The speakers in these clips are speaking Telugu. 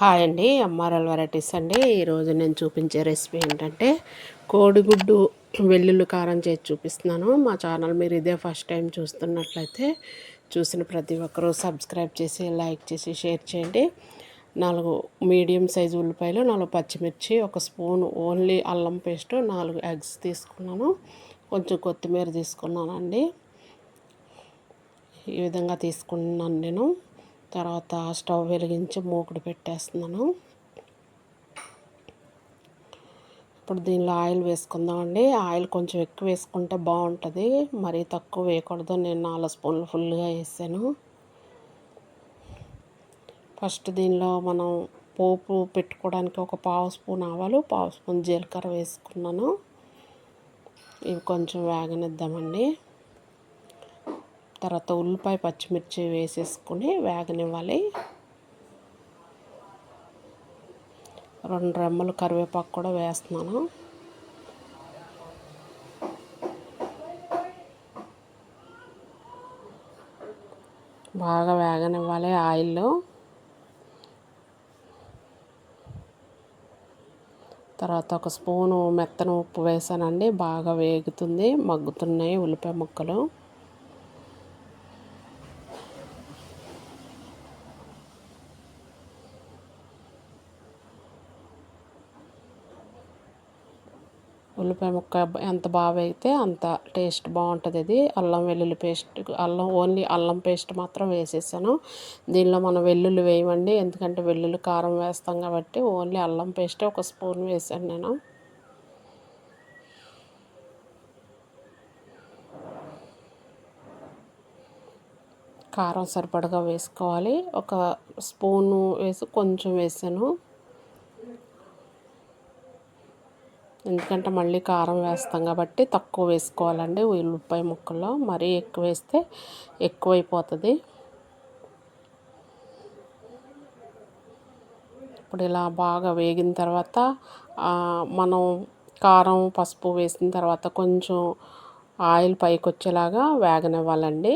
హాయ్ అండి ఎంఆర్ఎల్ వెరైటీస్ అండి. ఈరోజు నేను చూపించే రెసిపీ ఏంటంటే కోడిగుడ్డు వెల్లుల్లి కారం చేసి చూపిస్తున్నాను. మా ఛానల్ మీరు ఇదే ఫస్ట్ టైం చూస్తున్నట్లయితే చూసిన ప్రతి ఒక్కరూ సబ్స్క్రైబ్ చేసి లైక్ చేసి షేర్ చేయండి. నాలుగు మీడియం సైజు ఉల్లిపాయలు నాలుగు పచ్చిమిర్చి ఒక స్పూన్ ఓన్లీ అల్లం పేస్ట్ నాలుగు ఎగ్స్ తీసుకున్నాను. కొంచెం కొత్తిమీర తీసుకున్నానండి. ఈ విధంగా తీసుకున్నాను నేను. తర్వాత స్టవ్ వెలిగించి మూకుడు పెట్టేస్తున్నాను. ఇప్పుడు దీనిలో ఆయిల్ వేసుకుందామండి. ఆయిల్ కొంచెం ఎక్కువ వేసుకుంటే బాగుంటుంది. మరీ తక్కువ వేయకూడదు. నేను నాలుగు స్పూన్లు ఫుల్గా వేసాను. ఫస్ట్ దీనిలో మనం పోపు పెట్టుకోవడానికి ఒక పావు స్పూన్ ఆవాలు పావు స్పూన్ జీలకర్ర వేసుకున్నాను. ఇవి కొంచెం వేగనిద్దామండి. తర్వాత ఉల్లిపాయ పచ్చిమిర్చి వేసేసుకుని వేగనివ్వాలి. రెండు రెమ్మలు కరివేపాకు కూడా వేస్తున్నాను. బాగా వేగనివ్వాలి ఆయిల్లో. తర్వాత ఒక స్పూను మెత్తన ఉప్పు వేసానండి బాగా వేగుతుంది మగ్గుతున్నాయి ఉల్లిపాయ ముక్కలు. ఉల్లిపాయ ముక్క ఎంత బాగా వేగితే అంత టేస్ట్ బాగుంటుంది ఇది. అల్లం వెల్లుల్లి పేస్ట్ అల్లం ఓన్లీ అల్లం పేస్ట్ మాత్రం వేసేసాను. దీనిలో మనం వెల్లుల్లి వేయమండి ఎందుకంటే వెల్లుల్లి కారం వేస్తాం కాబట్టి ఓన్లీ అల్లం పేస్టే ఒక స్పూన్ వేసాను నేను. కారం సరిపడగా వేసుకోవాలి. ఒక స్పూను వేసి కొంచెం వేసాను. ఎందుకంటే మళ్ళీ కారం వేస్తాం కాబట్టి తక్కువ వేసుకోవాలండి ఉల్లిపాయ ముక్కల్లో. మరీ ఎక్కువ వేస్తే ఎక్కువైపోతుంది. ఇప్పుడు ఇలా బాగా వేగిన తర్వాత మనం కారం పసుపు వేసిన తర్వాత కొంచెం ఆయిల్ పైకి వచ్చేలాగా వేగనివ్వాలండి.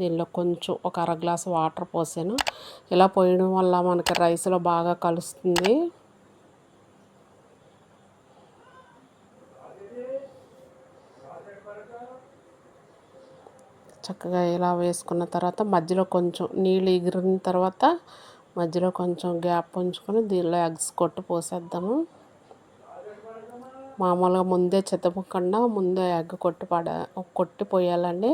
దీనిలో కొంచెం ఒక అర గ్లాసు వాటర్ పోసాను. ఇలా పోయడం వల్ల మనకి రైస్లో బాగా కలుస్తుంది. చక్కగా ఇలా వేసుకున్న తర్వాత మధ్యలో కొంచెం నీళ్ళు ఎగిరిన తర్వాత మధ్యలో కొంచెం గ్యాప్ ఉంచుకొని దీనిలో ఎగ్స్ కొట్టి పోసేద్దాము. మామూలుగా ముందే చెత్తపకుండా ముందే ఎగ్ కొట్టి పడ కొట్టి పోయాలండి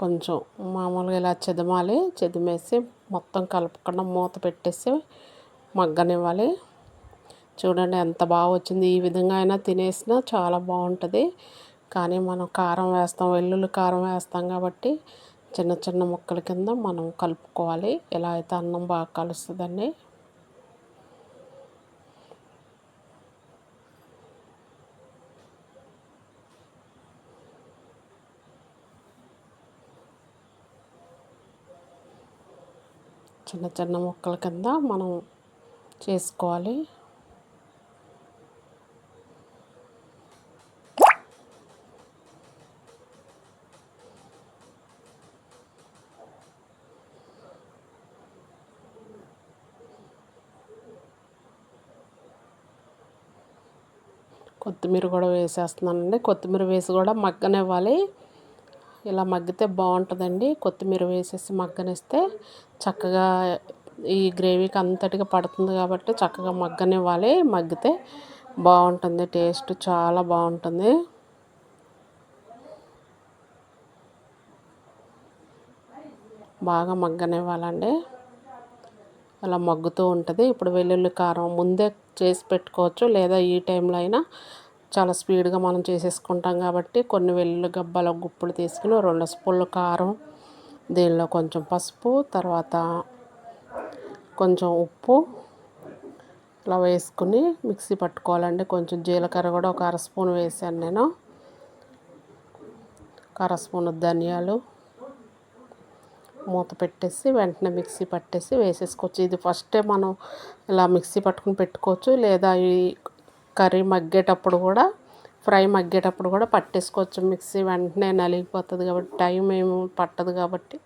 కొంచెం మామూలుగా ఇలా చెదమాలి చెదిమేసి మొత్తం కలపకుండా మూత పెట్టేసి మగ్గనివ్వాలి. చూడండి ఎంత బాగా వచ్చింది. ఈ విధంగా అయినా తినేసినా చాలా బాగుంటుంది. కానీ మనం కారం వేస్తాం వెల్లుల్లి కారం వేస్తాం కాబట్టి చిన్న చిన్న ముక్కల కింద మనం కలుపుకోవాలి. ఎలా అయితే అన్నం బాగా కలుస్తుందండి. చిన్న చిన్న ముక్కల కింద మనం చేసుకోవాలి. కొత్తిమీర కూడా వేసేస్తున్నానండి. కొత్తిమీర వేసి కూడా మగ్గనివ్వాలి. ఇలా మగ్గితే బాగుంటుందండి. కొత్తిమీర వేసేసి మగ్గనిస్తే చక్కగా ఈ గ్రేవీకి అంతటిగా పడుతుంది కాబట్టి చక్కగా మగ్గనివ్వాలి. మగ్గితే బాగుంటుంది. టేస్ట్ చాలా బాగుంటుంది. బాగా మగ్గనివ్వాలండి. అలా మగ్గుతూ ఉంటుంది. ఇప్పుడు వెల్లుల్లి కారం ముందే చేసి పెట్టుకోవచ్చు. లేదా ఈ టైంలో అయినా చాలా స్పీడ్గా మనం చేసేసుకుంటాం కాబట్టి కొన్ని వెల్లుల్లి గబ్బాల గుప్పులు తీసుకుని రెండు స్పూన్లు కారం దీనిలో కొంచెం పసుపు తర్వాత కొంచెం ఉప్పు ఇలా వేసుకుని మిక్సీ పట్టుకోవాలండి. కొంచెం జీలకర్ర కూడా ఒక అర స్పూన్ వేసాను నేను. ఒక అర స్పూన్ ధనియాలు మూత పెట్టేసి వెంటనే మిక్సీ పట్టేసి వేసేసుకోవచ్చు. ఇది ఫస్టే మనం ఇలా మిక్సీ పట్టుకుని పెట్టుకోవచ్చు. లేదా ఈ కర్రీ మగ్గేటప్పుడు కూడా ఫ్రై మగ్గేటప్పుడు కూడా పట్టేసుకోవచ్చు. మిక్సీ వెంటనే నలిగిపోతుంది కాబట్టి టైం ఏమి పట్టదు కాబట్టి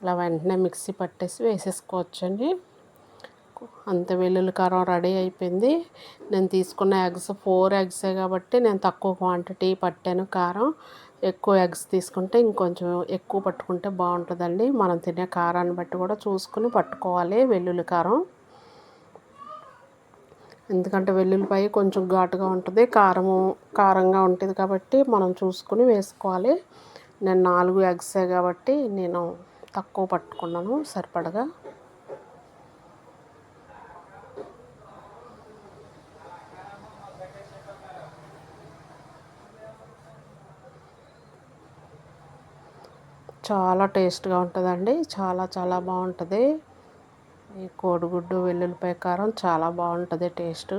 ఇలా వెంటనే మిక్సీ పట్టేసి వేసేసుకోవచ్చు అండి అంత వెల్లుల్లి కారం రెడీ అయిపోయింది. నేను తీసుకున్న ఎగ్స్ ఫోర్ ఎగ్సే కాబట్టి నేను తక్కువ క్వాంటిటీ పట్టాను కారం. ఎక్కువ ఎగ్స్ తీసుకుంటే ఇంకొంచెం ఎక్కువ పట్టుకుంటే బాగుంటుందండి. మనం తినే కారాన్ని బట్టి కూడా చూసుకుని పట్టుకోవాలి వెల్లుల్లి కారం. ఎందుకంటే వెల్లుల్లిపాయ కొంచెం ఘాటుగా ఉంటుంది కారము కారంగా ఉంటుంది కాబట్టి మనం చూసుకుని వేసుకోవాలి. నేను నాలుగు ఎగ్సే కాబట్టి నేను తక్కువ పట్టుకున్నాను సరిపడగా. చాలా టేస్ట్గా ఉంటుందండి చాలా చాలా బాగుంటుంది. ఈ కోడిగుడ్డు వెల్లుల్లిపాయ కారం చాలా బాగుంటుంది టేస్ట్.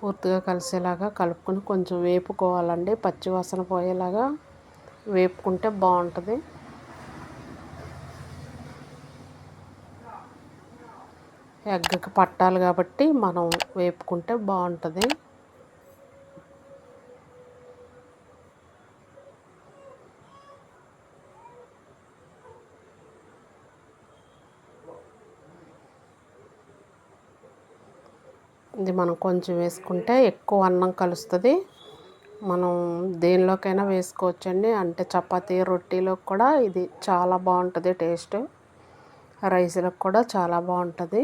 పూర్తిగా కలిసేలాగా కలుపుకొని కొంచెం వేపుకోవాలండి. పచ్చివాసన పోయేలాగా వేపుకుంటే బాగుంటుంది. ఎగ్గకి పట్టాలి కాబట్టి మనం వేపుకుంటే బాగుంటుంది. ఇది మనం కొంచెం వేసుకుంటే ఎక్కువ అన్నం కలుస్తుంది. మనం దేనిలోకైనా వేసుకోవచ్చండి. అంటే చపాతీ రొట్టెలో కూడా ఇది చాలా బాగుంటుంది టేస్ట్. రైస్లకు కూడా చాలా బాగుంటుంది.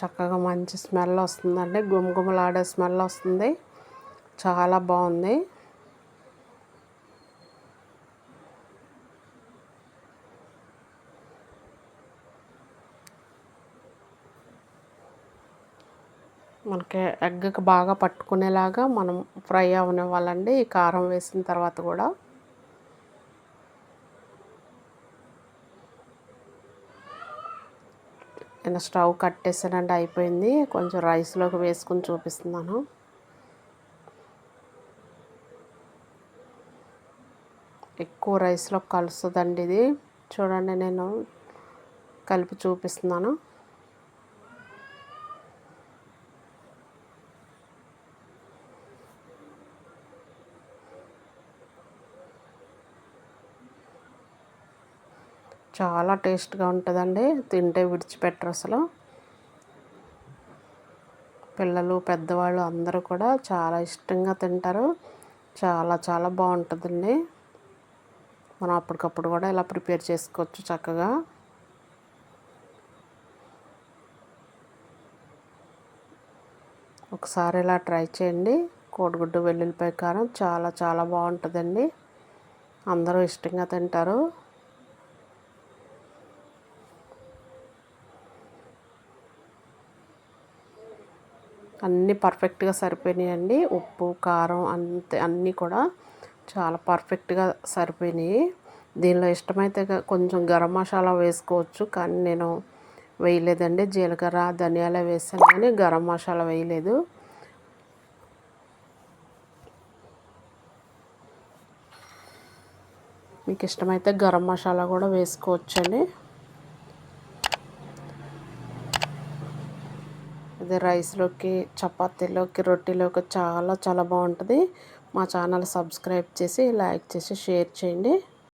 చక్కగా మంచి స్మెల్ వస్తుందండి. గుమగుమలాడే స్మెల్ వస్తుంది. చాలా బాగుంది. మనకి ఎగ్కి బాగా పట్టుకునేలాగా మనం ఫ్రై అవనివ్వాలండి. ఈ కారం వేసిన తర్వాత కూడా. నేను స్టవ్ కట్టేసానండి అయిపోయింది. కొంచెం రైస్లోకి వేసుకుని చూపిస్తున్నాను. ఎక్కువ రైస్లో కలుస్తుందండి ఇది. చూడండి నేను కలిపి చూపిస్తున్నాను. చాలా టేస్ట్గా ఉంటుందండి. తింటే విడిచిపెట్టరు అసలు. పిల్లలు పెద్దవాళ్ళు అందరూ కూడా చాలా ఇష్టంగా తింటారు. చాలా చాలా బాగుంటుందండి. మనం అప్పటికప్పుడు కూడా ఇలా ప్రిపేర్ చేసుకోవచ్చు చక్కగా. ఒకసారి ఇలా ట్రై చేయండి. కోడిగుడ్డు వెల్లుల్లిపాయ కారం చాలా చాలా బాగుంటుందండి. అందరూ ఇష్టంగా తింటారు. అన్నీ పర్ఫెక్ట్గా సరిపోయినాయండి. ఉప్పు కారం అంతే అన్నీ కూడా చాలా పర్ఫెక్ట్గా సరిపోయినాయి. దీనిలో ఇష్టమైతే కొంచెం గరం మసాలా వేసుకోవచ్చు కానీ నేను వేయలేదండి. జీలకర్ర ధనియాలు వేసాను కానీ గరం మసాలా వేయలేదు. మీకు ఇష్టమైతే గరం మసాలా కూడా వేసుకోవచ్చండి. ఇది రైస్లోకి చపాతీలోకి రొట్టెలోకి చాలా చాలా బాగుంటుంది. మా ఛానల్ సబ్స్క్రైబ్ చేసి లైక్ చేసి షేర్ చేయండి.